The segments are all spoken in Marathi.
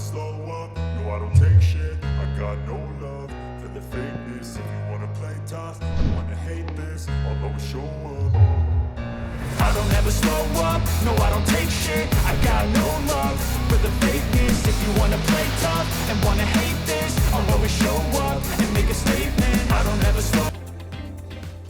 slow up, no I don't take shit I got no love for the fakeness If you wanna play tough, you wanna hate this I'll always show up I don't ever slow up, no I don't take shit I got no love for the fakeness If you wanna play tough and wanna hate this I'll always show up and make a statement I don't ever slow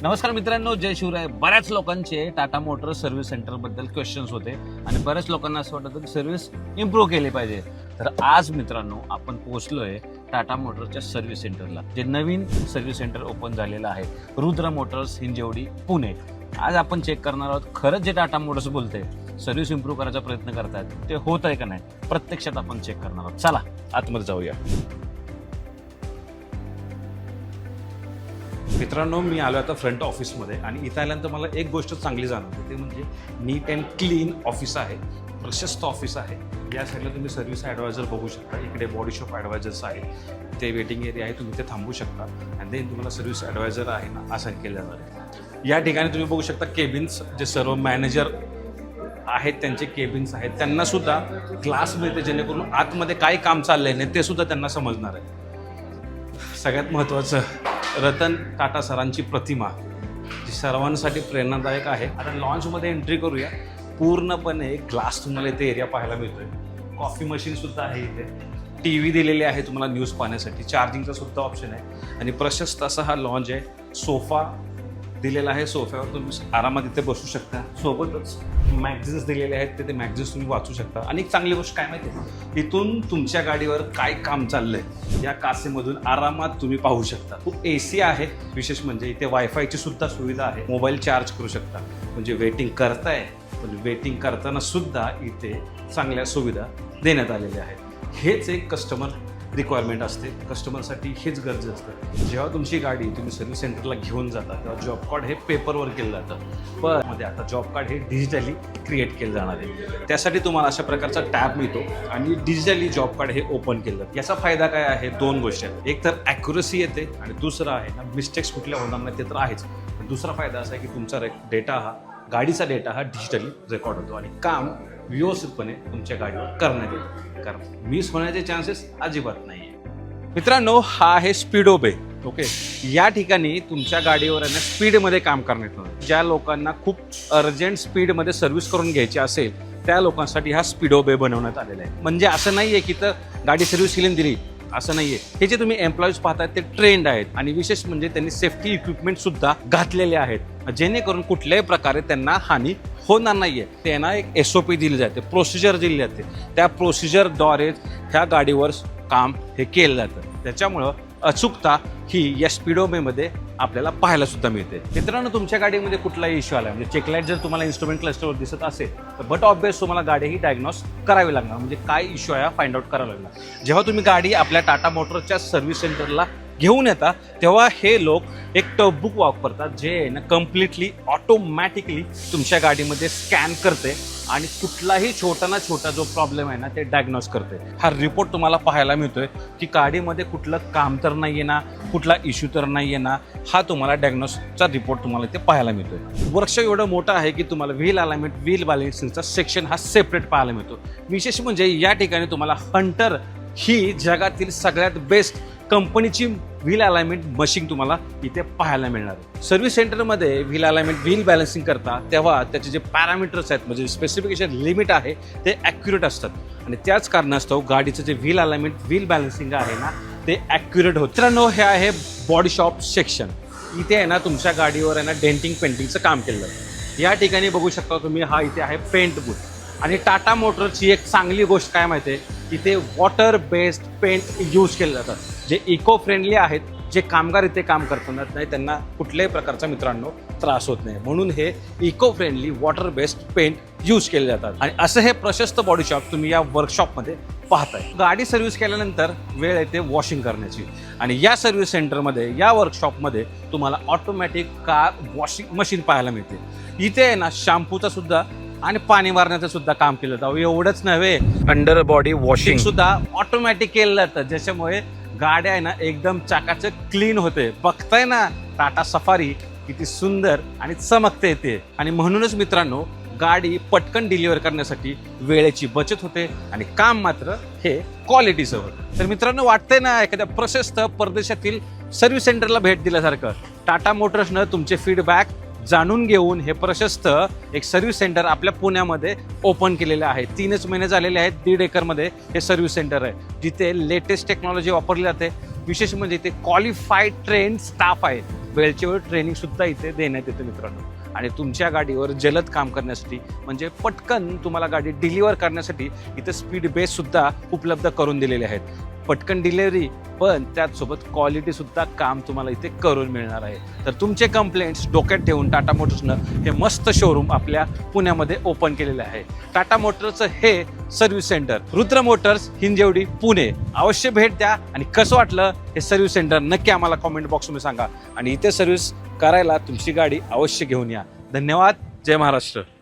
नमस्कार मित्रांनो जय शिवराय बऱ्याच लोकांचे टाटा मोटर सर्व्हिस सेंटरबद्दल क्वेश्चन्स होते आणि बऱ्याच लोकांना असं वाटतं की सर्व्हिस इम्प्रूव्ह केली पाहिजे तर आज मित्रांनो आपण पोहोचलोय टाटा मोटर्सच्या सर्व्हिस सेंटरला जे नवीन सर्व्हिस सेंटर ओपन झालेलं आहे रुद्र मोटर्स हिंजेवडी पुणे. आज आपण चेक करणार आहोत खरंच जे टाटा मोटर्स बोलते सर्व्हिस इम्प्रूव्ह करायचा प्रयत्न करतात ते होत आहे का नाही प्रत्यक्षात आपण चेक करणार आहोत. चला आतमध्ये जाऊया. मित्रांनो मी आलो आता फ्रंट ऑफिसमध्ये आणि इथं आल्यानंतर मला एक गोष्ट चांगली जाणवते ते म्हणजे नीट अँड क्लीन ऑफिस आहे प्रशस्त ऑफिस आहे. या साईडला तुम्ही सर्व्हिस ॲडवायझर बघू शकता इकडे बॉडी शॉप ॲडवायझर्स आहे ते वेटिंग एरिया आहे तुम्ही ते थांबू शकता. आणि देन तुम्हाला सर्व्हिस ॲडवायझर आहे ना असं केलं जाणार आहे या ठिकाणी तुम्ही बघू शकता केबिन्स जे सर्व मॅनेजर आहेत त्यांचे केबिन्स आहेत त्यांना सुद्धा ग्लास मिळते जेणेकरून आतमध्ये काय काम चाललंय नाही ते सुद्धा त्यांना समजणार आहे. सगळ्यात महत्त्वाचं रतन टाटा सरांची प्रतिमा जी सर्वांसाठी प्रेरणादायक आहे. आता लॉन्चमध्ये एंट्री करूया. पूर्णपणे ग्लास तुम्हाला इथे एरिया पाहायला मिळतोय. कॉफी मशीनसुद्धा आहे इथे. टी व्ही दिलेली आहे तुम्हाला न्यूज पाहण्यासाठी. चार्जिंगचा सुद्धा ऑप्शन आहे. आणि प्रशस्त असा हा लॉन्च आहे. सोफा दिलेला आहे सोफ्यावर तुम्ही आरामात इथे बसू शकता. सोबतच मॅगझिन्स दिलेले आहेत ते ते मॅगझिन्स तुम्ही वाचू शकता. आणि एक चांगली गोष्ट काय माहिती आहे? इथून तुमच्या गाडीवर काय काम चाललंय या कासेमधून आरामात तुम्ही पाहू शकता. खूप ए सी आहे विशेष म्हणजे इथे वायफायची सुद्धा सुविधा आहे. मोबाईल चार्ज करू शकता. म्हणजे वेटिंग करताय पण वेटिंग करताना सुद्धा इथे चांगल्या सुविधा देण्यात आलेल्या आहेत. हेच एक कस्टमर रिक्वायरमेंट असते. कस्टमरसाठी हेच गरजे असतं. जेव्हा तुमची गाडी तुम्ही सर्व्हिस सेंटरला घेऊन जाता तेव्हा जॉब कार्ड हे पेपरवर केलं जातं. पण मध्ये आता जॉब कार्ड हे डिजिटली क्रिएट केलं जाणार आहे. त्यासाठी तुम्हाला अशा प्रकारचा टॅब मिळतो आणि डिजिटली जॉब कार्ड हे ओपन केलं जातं. याचा फायदा काय आहे? दोन गोष्टी आहेत. एक तर ॲक्युरसी येते आणि दुसरं आहे ना मिस्टेक्स कुठल्या होणार नाही ते तर आहेच. पण दुसरा फायदा असा आहे की तुमचा डेटा हा गाडीचा डेटा हा डिजिटली रेकॉर्ड होतो. आणि काम व्यवस्थितपणे तुमच्या गाडीवर करण्यात येतं कारण मिस होण्याचे चान्सेस अजिबात नाही आहे मित्रांनो हा आहे स्पीडो बे ओके या ठिकाणी तुमच्या गाडीवर स्पीडमध्ये काम करण्यात येतं ज्या लोकांना खूप अर्जंट स्पीडमध्ये सर्व्हिस करून घ्यायची असेल त्या लोकांसाठी हा स्पीडो बे बनवण्यात आलेला आहे. म्हणजे असं नाही आहे की तर गाडी सर्व्हिस केली दिली. असं नाहीये. हे जे तुम्ही एम्प्लॉईज पाहताय ते ट्रेंड आहेत. आणि विशेष म्हणजे त्यांनी सेफ्टी इक्विपमेंट सुद्धा घातलेले आहेत. जेणेकरून कुठल्याही प्रकारे त्यांना हानी होणार नाही आहे त्यांना एक एस ओ पी दिली जाते प्रोसिजर दिली जाते. त्या प्रोसिजरद्वारे ह्या गाडीवर काम हे केलं जातं. त्याच्यामुळं अचूकता ही या स्पीडोमेमध्ये आपल्याला पाहायला सुद्धा मिळते. मित्रांनो तुमच्या गाडीमध्ये कुठलाही इश्यू आला म्हणजे चेकलाईट जर तुम्हाला इन्स्ट्रुमेंट क्लस्टरवर दिसत असेल तर बट ऑब्वियस तुम्हाला गाडी ही डायग्नॉस करावी लागणार. म्हणजे काय इश्यू आहे फाइंड आउट करावा लागणार. जेव्हा तुम्ही गाडी आपल्या टाटा मोटरच्या सर्व्हिस सेंटरला घेऊन येता तेव्हा हे लोक एक टबबुक वापरतात जे आहे ना कम्प्लिटली ऑटोमॅटिकली तुमच्या गाडीमध्ये स्कॅन करते आणि कुठलाही छोटा ना छोटा जो प्रॉब्लेम आहे ना ते डायग्नोज करते. हा रिपोर्ट तुम्हाला पाहायला मिळतोय की गाडीमध्ये कुठलं काम तर नाही आहे ना कुठला इश्यू तर नाही आहे ना हा तुम्हाला डायग्नोसचा रिपोर्ट तुम्हाला इथे पाहायला मिळतोय. वर्ष एवढं मोठं आहे की तुम्हाला व्हील अलायमेंट व्हील बॅलेन्सिंगचा सेक्शन हा सेपरेट पाहायला मिळतो. विशेष म्हणजे या ठिकाणी तुम्हाला हंटर ही जगातील सगळ्यात बेस्ट कंपनीची व्हील अलाइनमेंट मशीन तुम्हाला इथे पाहायला मिळणार. आहे सर्व्हिस सेंटरमध्ये व्हील अलाइनमेंट व्हील बॅलन्सिंग करता तेव्हा त्याचे जे पॅरामीटर्स आहेत म्हणजे स्पेसिफिकेशन लिमिट आहे ते ॲक्युरेट असतात. आणि त्याच कारणास्तव गाडीचं जे व्हील अलाइनमेंट व्हील बॅलन्सिंग आहे ना ते ॲक्युरेट होतं. मित्रांनो हे आहे बॉडी शॉप सेक्शन इथे आहे ना तुमच्या गाडीवर आहे ना डेंटिंग पेंटिंगचं काम केलं जातं या ठिकाणी बघू शकता तुम्ही हा इथे आहे पेंट बूथ आणि टाटा मोटरची एक चांगली गोष्ट काय माहिती आहे? इथे वॉटर बेस्ड पेंट यूज केले जातात. जे इको फ्रेंडली आहेत जे कामगार इथे काम करताना नाही त्यांना कुठल्याही प्रकारचा मित्रांनो त्रास होत नाही. म्हणून हे eco friendly water based paint use केले जातात. आणि असं हे प्रशस्त बॉडी शॉप तुम्ही या वर्कशॉपमध्ये पाहताय. गाडी सर्व्हिस केल्यानंतर वेळ येते वॉशिंग करण्याची. आणि या सर्व्हिस सेंटरमध्ये या वर्कशॉपमध्ये तुम्हाला ऑटोमॅटिक कार वॉशिंग मशीन पाहायला मिळते. इथे आहे ना शॅम्पूचा सुद्धा आणि पाणी मारण्याचं सुद्धा काम केलं जातं. एवढंच नव्हे. अंडर बॉडी वॉशिंग सुद्धा ऑटोमॅटिक केलं जातं. ज्याच्यामुळे गाड्या आहे ना एकदम चाकाचक क्लीन होते. बघताय ना टाटा सफारी किती सुंदर आणि चमकते येते आणि म्हणूनच मित्रांनो गाडी पटकन डिलिव्हर करण्यासाठी वेळेची बचत होते आणि काम मात्र हे क्वालिटीचं होतं तर मित्रांनो वाटतंय ना एखाद्या प्रशस्त परदेशातील सर्व्हिस सेंटरला भेट दिल्यासारखं. टाटा मोटर्सनं तुमचे फीडबॅक जाणून घेऊन हे प्रशस्त एक सर्व्हिस सेंटर आपल्या पुण्यामध्ये ओपन केलेलं आहे. तीनच महिने झालेले आहेत दीड एकरमध्ये हे सर्व्हिस सेंटर आहे. जिथे लेटेस्ट टेक्नॉलॉजी वापरली जाते. विशेष म्हणजे इथे क्वालिफाईड ट्रेन स्टाफ आहे वेळच्या वेळ ट्रेनिंगसुद्धा इथे देण्यात येते मित्रांनो. आणि तुमच्या गाडीवर जलद काम करण्यासाठी म्हणजे पटकन तुम्हाला गाडी डिलिव्हर करण्यासाठी इथे स्पीड बेससुद्धा उपलब्ध करून दिलेले आहेत. पटकन डिलिव्हरी पण त्याचसोबत क्वालिटी सुद्धा काम तुम्हाला इथे करून मिळणार आहे. तर तुमचे कंप्लेंट्स डोक्यात ठेवून टाटा मोटर्सनं हे मस्त शोरूम आपल्या पुण्यामध्ये ओपन केलेलं आहे. टाटा मोटर्सचं हे service centre Rudra motors Hinjewadi Pune. अवश्य भेट द्या आणि कसं वाटलं हे सर्व्हिस सेंटर नक्की आम्हाला कॉमेंट बॉक्समध्ये सांगा. आणि इथे सर्व्हिस करायला तुमची गाडी अवश्य घेऊन या. धन्यवाद. जय महाराष्ट्र.